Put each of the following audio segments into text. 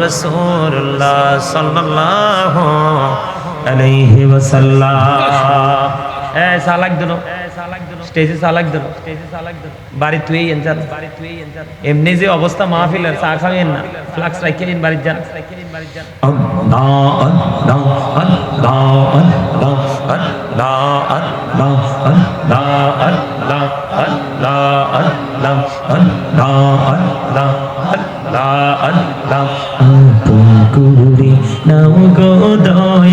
রসুল্লাহ সাল্লাহ আলাইহি ওয়াসাল্লাম এ সালাক দিলো স্টেজে চালাক দিল বাড়ি তুই এনজান এমনি যে অবস্থা মাহফিল আর চা খাবেন না ফ্লাক্স রাখিলেন বাড়ির যান Allah আল্লাহ আল্লাহ আপন করে নাও গো দয়া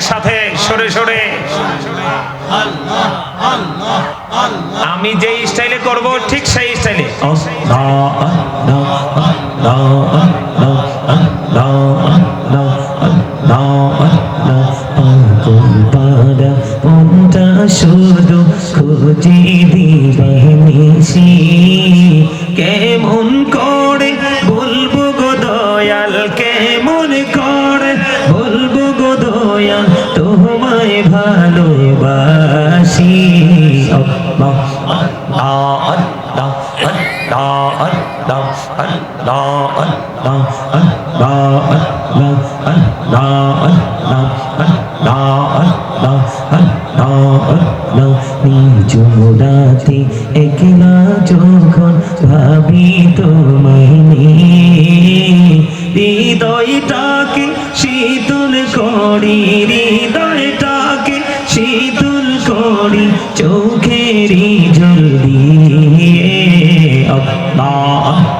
একসাথে সরে সরে। আমি যে স্টাইলে করব ঠিক সেই স্টাইলে। ভাবি তোমায় হৃদয়টাকে শীতল করি হৃদয়টাকে শীতল করি চোখেরই জল দিয়ে। আল্লাহ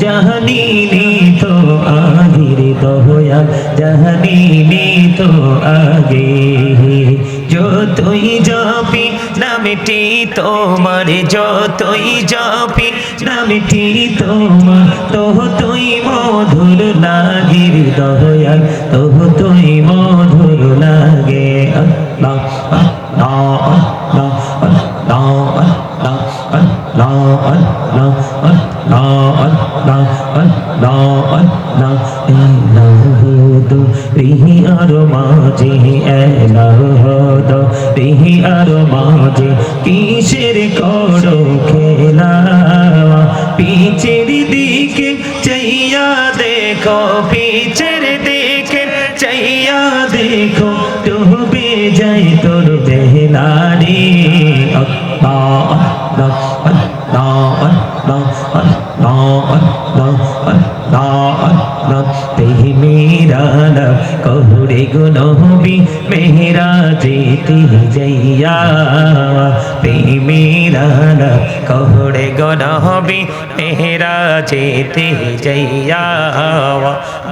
জাহানিনি তো আগির দহয়া জাহানিনি তো আগে। যতই যাবি নামটি তোমার, যতই যাবি নামটি তোমার তোহ তুই মধুর লাগির দয়াল তোহ তুই মধুর করো খেলা পিছের দিকে চাইয়া দেখো পিছের দিকে চাইয়া দেখো, ডুবে যাই তোর বেহনারি আল্লাহ। রক্তে মেরালা, কহুরে গো নহবি মেহরা যেতে যাইয়া তে মেরালা, কহুরে গো নহবি মেহরা যেতে যাইয়া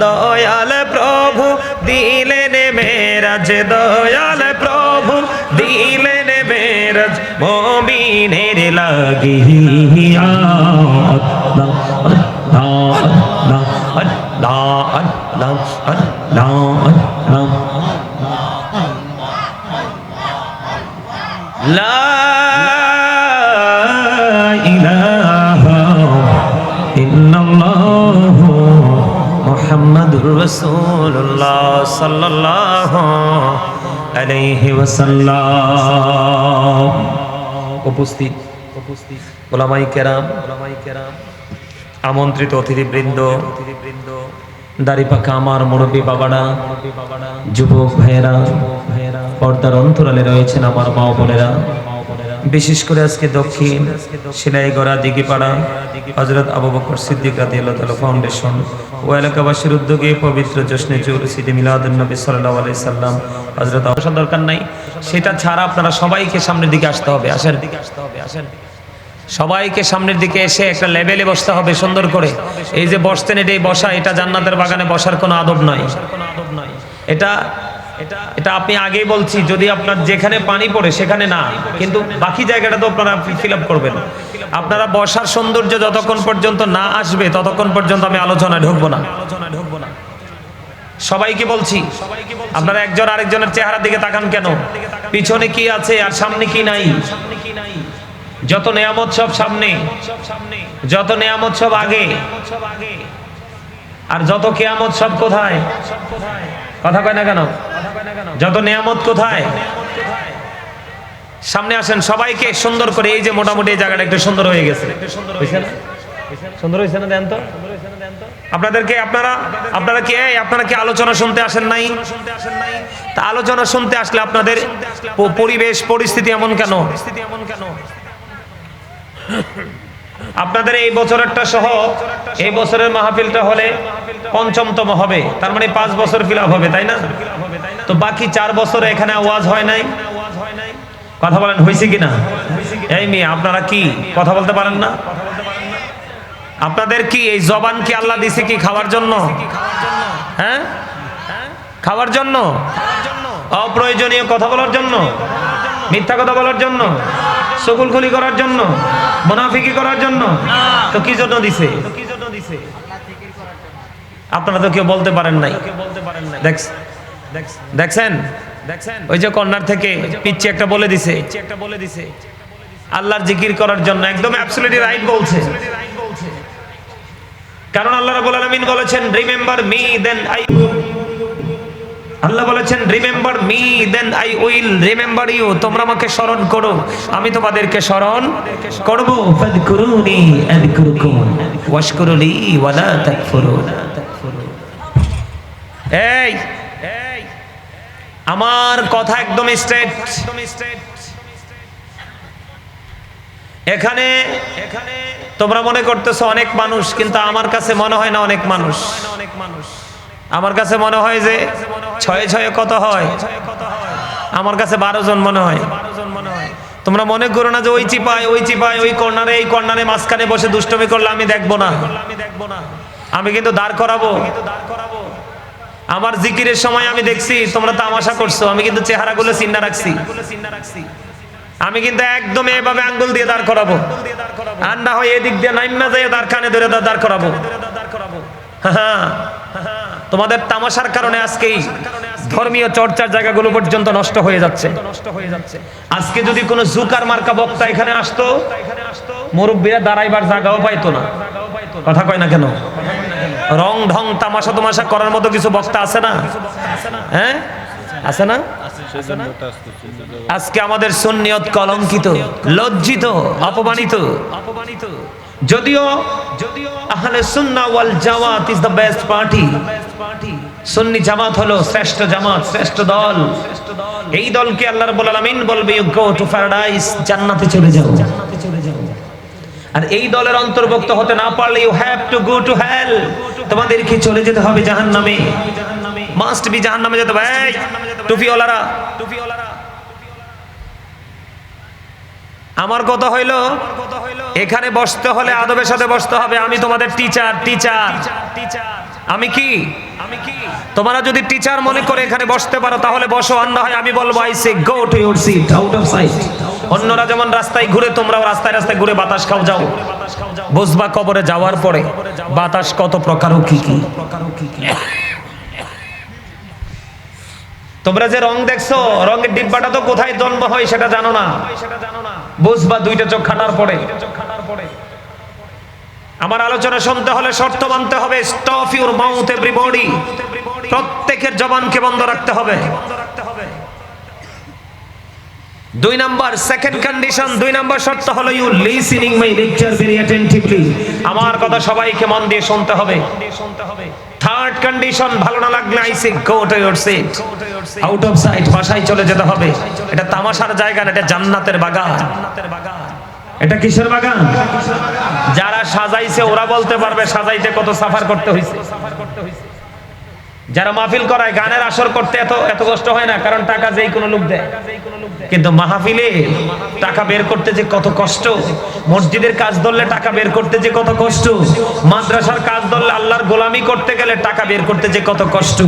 দয়াল প্রভু, দিলেন মেরাজ, দয়াল প্রভু, দিলেন মেরাজ, মমিনের লাগিয়া। আল্লাহ আল্লাহ আল্লাহ লা ইলাহা ইল্লাল্লাহ মুহাম্মাদুর রাসূলুল্লাহ সাল্লাল্লাহু আলাইহি ওয়াসাল্লাম উপস্থিত উপস্থিত ওলামাই কেরাম ওলামাই আমন্ত্রিত অতিথিবৃন্দ অতিথিবৃন্দ দাড়িপাকা আমার মুরব্বী বাবারা, যুবক ভাইয়েরা, পর্দার অন্তরালে রয়েছেন আমার মা বোনেরা। বিশেষ করে আজকে দক্ষিণ সিলাইগড়া দিঘিপাড়া হজরত আবু বকর সিদ্দিক রাদিয়াল্লাহু তাআলা ফাউন্ডেশন ও এলাকাবাসীর উদ্যোগে পবিত্র জশ্নে জুলসিদে মিলাদুন নবী সাল্লাল্লাহু আলাইহি সাল্লাম। হযরত আসার দরকার নাই, সেটা ছাড়া আপনারা সবাইকে সামনের দিকে আসতে হবে আসেন দিকে আসতে হবে, আসেন। সবাইকে সামনের দিকে এসে একটা লেভেলে বসতে হবে, সুন্দর করে। এই যে বসতেন এটাই বসা, এটা জান্নাতের বাগানে বসার কোনো আদব নয়। এটা এটা আপনি আগেই বলছি, যদি আপনার যেখানে পানি পড়ে সেখানে না, কিন্তু বাকি জায়গাটা তো আপনারা ফিল আপ করবেন। আপনারা বসার সৌন্দর্য যতক্ষণ পর্যন্ত না আসবে, ততক্ষণ পর্যন্ত আমি আলোচনায় ঢুকবো না। সবাইকে বলছি, আপনারা একজন আরেকজনের চেহারা দিকে তাকান কেন? পিছনে কি আছে আর সামনে কি নাই? যত নেয়ামত সব সামনে, যত নেয়ামত সব আগে, আর যত কেয়ামত সব কোথায়? কথা কয় না কেন? যত নেয়ামত কোথায়? সামনে আসেন সবাইকে সুন্দর করে, এই যে মোটামুটি এই জায়গাটা একটু সুন্দর হয়ে গেছে। সুন্দর হয়েছে না দেন তো? আপনাদেরকে আপনারা আপনারা কি আপনারা কি আলোচনা শুনতে আসেন নাই? তা আলোচনা শুনতে আসলে আপনাদের পরিবেশ, পরিস্থিতি এমন কেন এমন কেন? আপনাদের এই বছরেরটা সহ এই বছরের মাহফিলটা হলে পঞ্চমতম হবে। তার মানে পাঁচ বছর ফিল হবে, তাই না? তো বাকি চার বছরে এখানে আওয়াজ হয় নাই। কথা বলেন হয়েছে কিনা? এই মেয়ে, আপনারা কি? কথা বলতে পারেন না? আপনাদের কি এই জবান কি আল্লাহ দিছে কি খাওয়ার জন্য? হ্যাঁ? খাওয়ার জন্য? অপ্রয়োজনীয় কথা বলার জন্য? মিথ্যা কথা বলার জন্য? সকুলখুলি করার জন্য, মোনাফিকি করার জন্য? তো কি জন্য দিছে? আপনারা তো কেউ বলতে পারেন নাই। দেখছ- দেখছেন? ওই যে কর্নার থেকে পিচ্ছি একটা বলে দিছে। আল্লাহর জিকির করার জন্য একদম অ্যাবসলিউটলি রাইট বলছে। কারণ আল্লাহ রাব্বুল আলামিন বলেছেন রিমেম্বার মি দেন আই আল্লাহ বলেছেন remember me then I will remember you তোমরা আমাকে স্মরণ করো। আমি তোমাদেরকে স্মরণ করব। ফাদকুরুনি আযকুরুকুম। ওয়াশকুরুলি ওয়ালা তাকফুরুন। এই এই আমার কথা একদম স্ট্রেট এখানে এখানে তোমরা মনে করতেছো অনেক মানুষ কিন্তু আমার কাছে মনে হয় না অনেক মানুষ অনেক মানুষ। আমার কাছে মনে হয় যে ছয় ছয় কত হয়? আমার কাছে বারো জন মনে হয়। তোমরা মনে করো না যে ওই চিপায় ওই চিপায়, ওই কর্নারে, এই কর্নারে মাঝখানে বসে দুষ্টমি করলে আমি দেখব না। আমি কিন্তু দাঁড় করাবো। আমার জিকিরের সময় আমি দেখছি, তোমরা তামাশা করছ, আমি কিন্তু চেহারাগুলো চিন্তা রাখছি। আমি কিন্তু একদম এভাবে আঙ্গুল দিয়ে দাঁড় করাবো। না হয় এদিক দিয়ে নাইম না যায় দাঁড় কানে ধরে দাঁড় করাবো। হ্যাঁ তোমাদের তামাশার কারণে আজকেই ধর্মীয় চর্চার জায়গাগুলো পর্যন্ত নষ্ট হয়ে যাচ্ছে। আজকে যদি কোনো জুকার মার্কা বক্তা এখানে আসতো, মুরব্বীরা দাঁড়াইবার জায়গাও পাইতো না। কথা কয় না কেন? রং ঢং তামাশা তামাশা করার মতো কিছু বক্তা আছে না? হ্যাঁ? আছে না? আজকে আমাদের সুন্নিয়ত কলঙ্কিত, লজ্জিত, অপমানিত। অপমানিত যদিও আহলে ওয়াল জামাত ইজ দ্য বেস্ট পার্টি সুন্নি জামাত হলো শ্রেষ্ঠ জামাত শ্রেষ্ঠ দল। এই দলকে আল্লাহ রাব্বুল আলামিন বলবে ইউ গো টু প্যারাডাইস জান্নাতে চলে যাও। আর এই দলের অন্তর্ভুক্ত হতে না পারলে you have to go to hell তোমাদেরকে চলে যেতে হবে জাহান্নামে। মাস্ট বি জাহান্নামে যেতে হবে। এই, আমার কথা হইল এখানে বসতে হলে আদবের সাথে বসতে হবে। আমি তোমাদের টিচার টিচার আমি কি? আমি কি? তোমরা যদি টিচার মনে করে এখানে বসতে পারো তাহলে বসো। আর না হয় আমি বলব I say go to your seat out of sight অন্যরা যেমন রাস্তায় ঘুরে তোমরাও রাস্তায় রাস্তায় ঘুরে বাতাস খাও যাও। বুঝবা কবরে যাওয়ার পরে বাতাস কত প্রকার ও কি কি। তোমরা যে রং দেখছ রঙের ডিব্বাটা তো কোথায় জন্ম হয় সেটা জানো না। বুঝবা দুইটা চোখ খাটার পরে। আমার আলোচনা শুনতে হলে শর্ত মানতে হবে মাউথ এভরিবডি প্রত্যেকের জবানকে বন্ধ রাখতে হবে। দুই নাম্বার সেকেন্ড কন্ডিশন দুই নাম্বার শর্ত হলো you listening my lecture very attentively আমার কথা সবাইকে মন দিয়ে শুনতে হবে। থার্ড কন্ডিশন ভালো না লাগলে I say go to your seat out of sight বাসায় চলে যেতে হবে। এটা তামাশার জায়গা না, এটা জান্নাতের বাগান জান্নাতের বাগান। এটা কিসের বাগান? যারা সাজাইছে, ওরা বলতে পারবে সাজাইতে কত সাফার করতে হয়েছে যারা মাহফিল করায়, গানের আসর করতে এত এত কষ্ট হয় না, কারণ টাকা যেই কোনো লোক দেয়। কিন্তু মাহফিলে টাকা বের করতে যে কত কষ্ট, মসজিদের কাজ ধরলে টাকা বের করতে যে কত কষ্ট, মাদ্রাসার কাজ ধরলে আল্লাহর গোলামি করতে গেলে টাকা বের করতে যে কত কষ্ট।